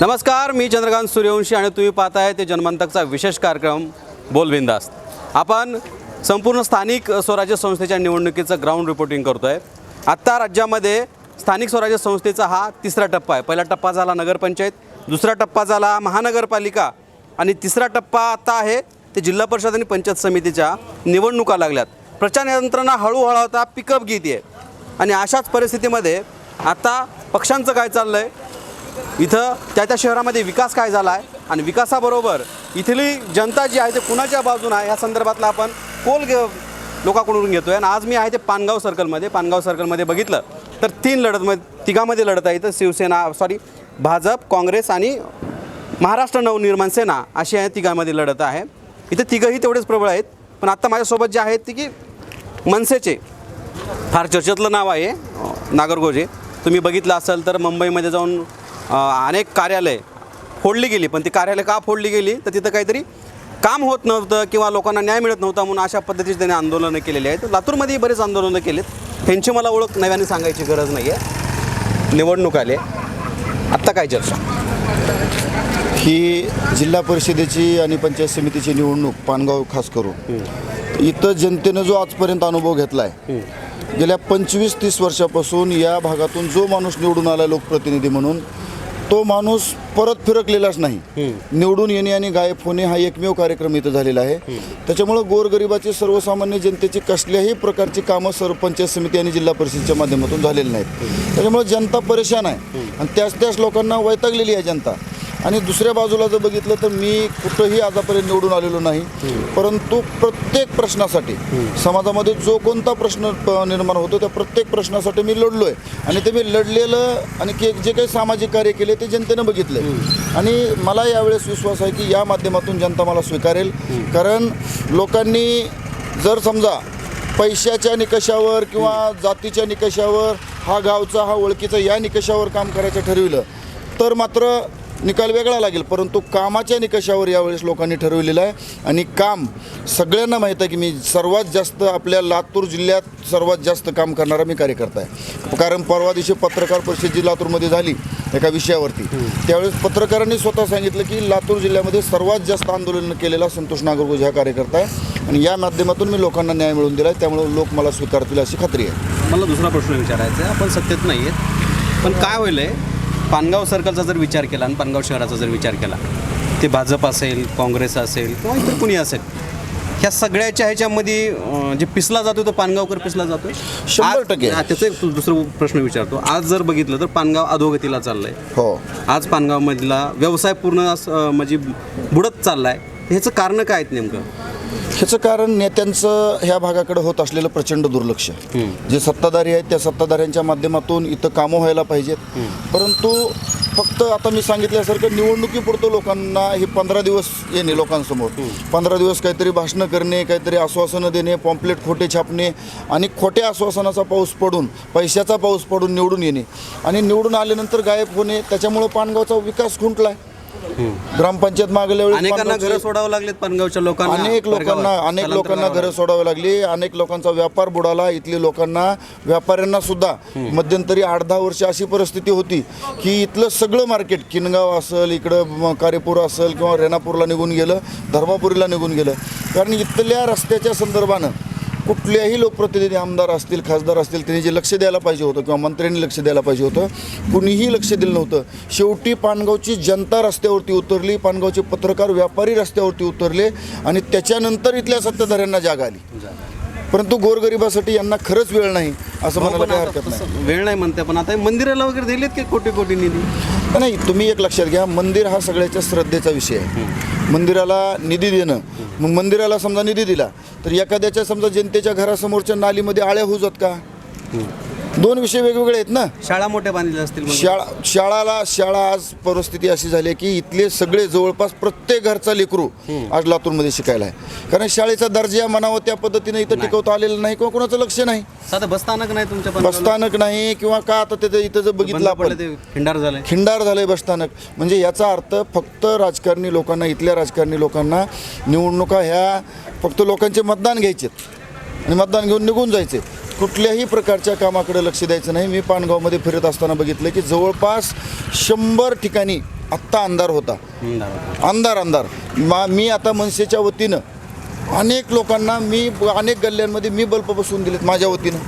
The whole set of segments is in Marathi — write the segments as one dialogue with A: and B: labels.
A: नमस्कार मी चंद्रकांत सूर्यवंशी आणि तुम्ही पाहताय ते जन्मांतकचा विशेष कार्यक्रम बोलबिंदास्त आपण संपूर्ण स्थानिक स्वराज्य संस्थेच्या निवडणुकीचं ग्राउंड रिपोर्टिंग करतो आहे आत्ता राज्यामध्ये स्थानिक स्वराज्य संस्थेचा हा तिसरा टप्पा आहे. पहिला टप्पा झाला नगरपंचायत दुसरा टप्पा झाला महानगरपालिका आणि तिसरा टप्पा आता आहे ते जिल्हा परिषद आणि पंचायत समितीच्या निवडणुका लागल्यात. प्रचार यंत्रणा हळूहळू आता पिकअप घेते आहे आणि अशाच परिस्थितीमध्ये आता पक्षांचं काय चाललं आहे इथं त्या त्या शहरामध्ये विकास काय झाला आहे आणि विकासाबरोबर इथली जनता जी आहे ते कुणाच्या बाजून आहे? या संदर्भातला आपण कोल घे लोकांकडून घेतो आहे आणि आज मी आहे ते पानगाव सर्कलमध्ये पानगाव सर्कलमध्ये बघितलं तर तीन लढत मध्ये तिघामध्ये लढत आहे इथं शिवसेना सॉरी भाजप काँग्रेस आणि महाराष्ट्र नवनिर्माण सेना अशी आहे तिघामध्ये लढत आहे. इथे तिघंही तेवढेच प्रबळ आहेत. पण आत्ता माझ्यासोबत जे आहेत ती की मनसेचे. फार चर्चेतलं नाव आहे नागरगोजे. तुम्ही बघितलं असेल तर मुंबईमध्ये जाऊन अनेक कार्यालय फोडली गेली पण ती कार्यालय का फोडली गेली? तर तिथं काहीतरी काम होत नव्हतं किंवा लोकांना न्याय मिळत नव्हता म्हणून अशा पद्धतीचे त्यांनी आंदोलनं केलेली आहेत. लातूरमध्येही बरेच आंदोलनं केलेत. ह्यांची मला ओळख नव्याने सांगायची गरज नाही आहे निवडणूक आले आत्ता काय चर्चा?
B: ही जिल्हा परिषदेची आणि पंचायत समितीची निवडणूक पानगाव खास करून. इथं जनतेनं जो आजपर्यंत अनुभव घेतला आहे गेल्या पंचवीस तीस वर्षापासून या भागातून जो माणूस निवडून आला लोकप्रतिनिधी म्हणून तो माणूस परत फिरकलेलाच नाही. निवडून येणे आणि गायब होणे हा एकमेव कार्यक्रम इथं झालेला आहे. त्याच्यामुळं गोरगरिबाची सर्वसामान्य जनतेची कसल्याही प्रकारची कामं सर्व पंचायत समिती आणि जिल्हा परिषदेच्या माध्यमातून झालेली नाहीत. त्याच्यामुळे जनता परेशान आहे. आणि त्याच त्याच लोकांना वैतागलेली आहे जनता. आणि दुसऱ्या बाजूला जर बघितलं तर मी कुठंही आतापर्यंत निवडून आलेलो नाही. परंतु प्रत्येक प्रश्नासाठी समाजामध्ये जो कोणता प्रश्न निर्माण होतो त्या प्रत्येक प्रश्नासाठी मी लढलो आहे आणि ते मी लढलेलं आणि के जे काही सामाजिक कार्य केले ते जनतेनं बघितलं आणि मला यावेळेस विश्वास आहे की या माध्यमातून जनता मला स्वीकारेल. कारण लोकांनी जर समजा पैशाच्या निकषावर किंवा जातीच्या निकषावर हा गावचा हा ओळखीचा या निकषावर काम करायचं ठरविलं तर मात्र निकाल वेगळा लागेल परंतु कामाच्या निकषावर यावेळेस लोकांनी ठरवलेलं आहे. आणि काम सगळ्यांना माहीत आहे की मी सर्वात जास्त आपल्या लातूर जिल्ह्यात सर्वात जास्त काम करणारा मी कार्यकर्ता आहे. कारण परवा दिवशी पत्रकार परिषद जी लातूरमध्ये झाली एका विषयावरती त्यावेळेस पत्रकारांनी स्वतः सांगितलं की लातूर जिल्ह्यामध्ये सर्वात जास्त आंदोलन केलेला संतोष नागरगोज हा कार्यकर्ता आहे. आणि या माध्यमातून मी लोकांना न्याय मिळवून दिला आहे त्यामुळे लोक मला स्वीकारतील अशी खात्री आहे.
A: मला दुसरा प्रश्न विचारायचा आहे. आपण सत्तेत नाही आहेत पण काय होईल आहे पानगाव सर्कलचा जर विचार केला आणि पानगाव शहराचा जर विचार केला ते भाजप असेल काँग्रेस असेल किंवा इतर कुणी असेल ह्या सगळ्याच्या ह्याच्यामध्ये जे पिसला जातो तो पानगावकर पिसला जातो
B: शंभर टक्के.
A: त्याचा एक दुसरा प्रश्न विचारतो. आज जर बघितलं तर पानगाव अधोगतीला चाललंय.
B: हो.
A: आज पानगावमधला व्यवसाय पूर्ण असं, म्हणजे बुडत चाललाय. ह्याचं कारण काय आहेत नेमकं?
B: ह्याचं कारण नेत्यांचं ह्या भागाकडे होत असलेलं प्रचंड दुर्लक्ष. जे सत्ताधारी आहेत त्या सत्ताधाऱ्यांच्या माध्यमातून इथं कामं व्हायला पाहिजेत. परंतु फक्त आता मी सांगितल्यासारखं निवडणुकीपुरतं लोकांना हे पंधरा दिवस येणे लोकांसमोर. पंधरा दिवस काहीतरी भाषणं करणे काहीतरी आश्वासनं देणे पॉम्पलेट खोटे छापणे आणि खोट्या आश्वासनाचा पाऊस पडून पैशाचा पाऊस पडून निवडून येणे. आणि निवडून आल्यानंतर गायब होणे त्याच्यामुळं पानगावचा विकास खुंटलाय. ग्रामपंचायत मागल्या
A: अनेकांना
B: पानगावचे-
A: घरं सोडावं लागलेत पानगावच्या लोकांना.
B: अनेक लोकांना
A: परगावात,
B: अनेक लोकांना घरं सोडावी लागली. अनेक लोकांचा व्यापार बुडाला. इथले लोकांना व्यापाऱ्यांना सुद्धा. मध्यंतरी आठ दहा वर्ष अशी परिस्थिती होती की इथलं सगळं मार्केट किनगाव असेल इकडं म- कारेपूर असेल किंवा रेणापूरला निघून गेलं धर्मापुरीला निघून गेलं. कारण इथल्या रस्त्याच्या संदर्भानं कुठल्याही लोकप्रतिनिधी आमदार असतील खासदार असतील त्यांनी जे लक्ष द्यायला पाहिजे होतं किंवा मंत्र्यांनी लक्ष द्यायला पाहिजे होतं कुणीही लक्ष दिलं नव्हतं. शेवटी पानगावची जनता रस्त्यावरती उतरली पानगावचे पत्रकार व्यापारी रस्त्यावरती उतरले आणि त्याच्यानंतर इथल्या सत्ताधाऱ्यांना जाग आली. परंतु गोरगरिबासाठी यांना खरंच वेळ नाही असं म्हणायला
A: पण
B: काही
A: आता
B: हरकत नाही.
A: वेळ नाही म्हणते पण आता हे मंदिराला वगैरे दिलेत की कोटी कोटी निधी?
B: नाही तुम्ही एक लक्षात घ्या मंदिर हा सगळ्याच्या श्रद्धेचा विषय आहे. मंदिराला निधी देणं मग मंदिराला समजा निधी दिला तर एखाद्याच्या समजा जनतेच्या घरासमोरच्या नालीमध्ये आळ्या होऊ जात का? दोन विषय वेगवेगळे आहेत ना.
A: शाळा मोठ्या बांधलेल्या असतील.
B: शाळा शाळाला शाळा आज परिस्थिती अशी झाली आहे की इथले सगळे जवळपास प्रत्येक घरचा लेकरू आज लातूरमध्ये शिकायला आहे. कारण शाळेचा दर्जा म्हणावं त्या पद्धतीने इथं टिकवता आलेलं नाही किंवा कोणाचं लक्ष नाही.
A: साधं बसस्थानक नाही तुमच्या?
B: बसस्थानक नाही किंवा का आता तिथं इथं जर बघितलं आपण.
A: ते खिंडार झालंय
B: खिंडार झालंय बसस्थानक म्हणजे याचा अर्थ फक्त राजकारणी लोकांना इथल्या राजकारणी लोकांना निवडणुका ह्या फक्त लोकांचे मतदान घ्यायचेत. आणि मतदान घेऊन निघून जायचे कुठल्याही प्रकारच्या कामाकडे लक्ष द्यायचं नाही. मी पानगावमध्ये फिरत असताना बघितलं की जवळपास शंभर ठिकाणी आत्ता अंधार होता. अंधार अंधार मा मी आता मनसेच्या वतीनं अनेक लोकांना मी अनेक गल्ल्यांमध्ये मी बल्ब बसवून दिलेत माझ्या वतीनं.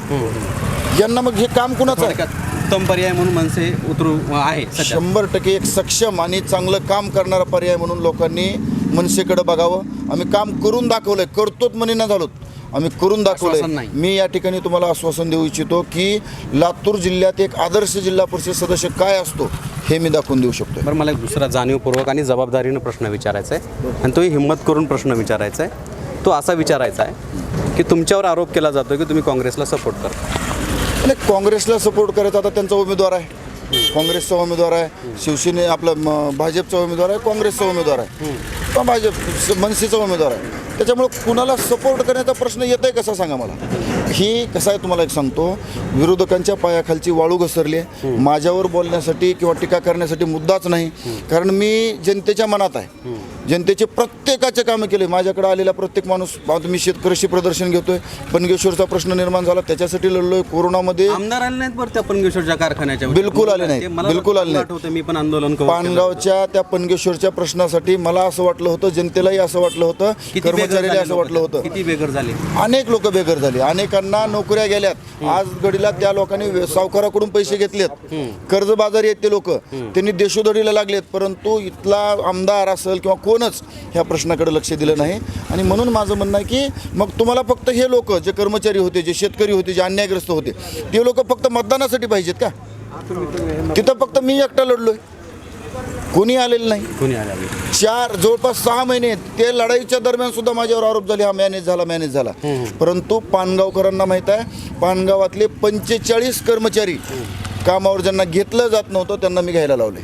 B: यांना मग हे काम कुणाचं आहे?
A: उत्तम पर्याय म्हणून मनसे उतरू आहे.
B: शंभर टक्के एक सक्षम आणि चांगलं काम करणारा पर्याय म्हणून लोकांनी मनसेकडे बघावं. आम्ही काम करून दाखवलंय. करतोच म्हणे ना झालोत. आम्ही करून दाखवलंय.
A: नाही.
B: मी या ठिकाणी तुम्हाला आश्वासन देऊ इच्छितो की लातूर जिल्ह्यात एक आदर्श जिल्हा परिषद सदस्य काय असतो हे मी दाखवून देऊ शकतो
A: बरं मला एक दुसरा जाणीवपूर्वक आणि जबाबदारीनं प्रश्न विचारायचा आहे आणि तोही हिंमत करून प्रश्न विचारायचा आहे तो असा विचारायचा आहे की तुमच्यावर आरोप केला जातो की तुम्ही काँग्रेसला सपोर्ट करता.
B: आणि काँग्रेसला सपोर्ट करायचा आता त्यांचा उमेदवार आहे. काँग्रेसचा उमेदवार आहे शिवसेने आपलं भाजपचा उमेदवार आहे काँग्रेसचा उमेदवार आहे. भाजप मनसेचा उमेदवार आहे. त्याच्यामुळे कुणाला सपोर्ट करण्याचा प्रश्न येत आहे कसा सांगा मला? ही कसं आहे तुम्हाला एक सांगतो विरोधकांच्या पायाखालची वाळू घसरली आहे. माझ्यावर बोलण्यासाठी किंवा टीका करण्यासाठी मुद्दाच नाही. कारण मी जनतेच्या मनात आहे. जनतेचे प्रत्येकाचे कामं केले. माझ्याकडे आलेला प्रत्येक माणूस मी शेतकऱ्याशी प्रदर्शन घेतोय. बनगेश्वरचा प्रश्न निर्माण झाला. त्याच्यासाठी लढलोय. कोरोनामध्ये
A: आमदार आले नाहीत बरं त्या पनगेश्वरच्या कारखान्याच्या
B: बिलकुल आले
A: मला
B: बिलकुल आले.
A: आठवतं मी पण आंदोलन.
B: पानगावच्या त्या पनगेश्वरच्या प्रश्नासाठी मला असं वाटलं होतं जनतेलाही असं वाटलं होतं कर्मचाऱ्याला असं वाटलं? होतं.
A: किती बेघर झाले?
B: अनेक लोक बेघर झाले. ज्यांना नोकऱ्या गेल्यात आज घडीला त्या लोकांनी सावकाराकडून पैसे घेतलेत. कर्जबाजारी आहेत ते लोक. त्यांनी देशोधडीला लागलेत परंतु इथला आमदार असेल किंवा कोणच ह्या प्रश्नाकडे लक्ष दिलं नाही. आणि म्हणून माझं म्हणणं आहे की मग तुम्हाला फक्त हे लोक जे कर्मचारी होते जे शेतकरी होते जे अन्यायग्रस्त होते ते लोक फक्त मतदानासाठी पाहिजेत का? तिथं फक्त मी एकटा लढलोय. कोणी आलेलं नाही.
A: कोणी आले
B: चार जवळपास सहा महिने ते लढाईच्या दरम्यान सुद्धा माझ्यावर आरोप झाले हा मॅनेज झाला मॅनेज झाला. परंतु पानगावकरांना माहीत आहे पानगावातले पंचेचाळीस कर्मचारी कामावर ज्यांना घेतलं जात नव्हतं त्यांना मी घ्यायला लावले.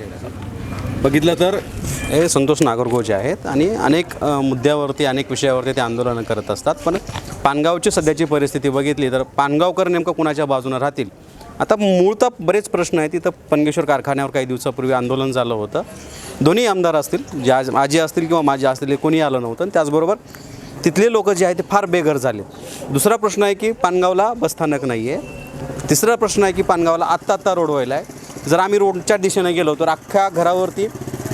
A: बघितलं तर हे संतोष नागरगोजे आहेत आणि अनेक अ, मुद्द्यावरती अनेक विषयावरती ते आंदोलनं करत असतात. पण पानगावची सध्याची परिस्थिती बघितली तर पानगावकर नेमकं कुणाच्या बाजूनं राहतील? आता मूळतः बरेच प्रश्न आहेत. तिथं पनगेश्वर कारखान्यावर काही दिवसापूर्वी आंदोलन झालं होतं. दोन्ही आमदार असतील जे आज माझे असतील किंवा माझे असतील हे कोणी आलं नव्हतं. आणि त्याचबरोबर तिथले लोक जे आहेत ते फार बेघर झाले. दुसरा प्रश्न आहे की पानगावला बसस्थानक नाही आहे तिसरा प्रश्न आहे की पानगावला आत्ता आत्ता रोड व्हायला आहे. जर आम्ही रोडच्या दिशेने गेलो तर अख्ख्या घरावरती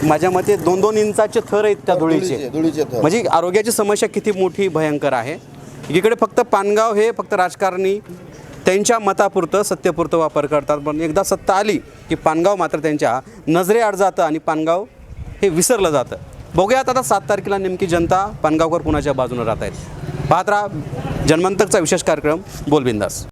A: माझ्या मते दोन दोन इंचाचे थर आहेत त्या धुळीचे. म्हणजे आरोग्याची समस्या किती मोठी भयंकर आहे. एकीकडे फक्त पानगाव हे फक्त राजकारणी त्यांच्या मतापुरतं सत्तेपुरतं वापर करतात. पण एकदा सत्ता आली की पानगाव मात्र त्यांच्या नजरेआड जातं आणि पानगाव हे विसरलं जातं. बघूयात आता सात तारखेला नेमकी जनता पानगावकर कुणाच्या बाजूने राहत आहेत. पाहत राहा जन्मंतकचा विशेष कार्यक्रम बोलबिंदास.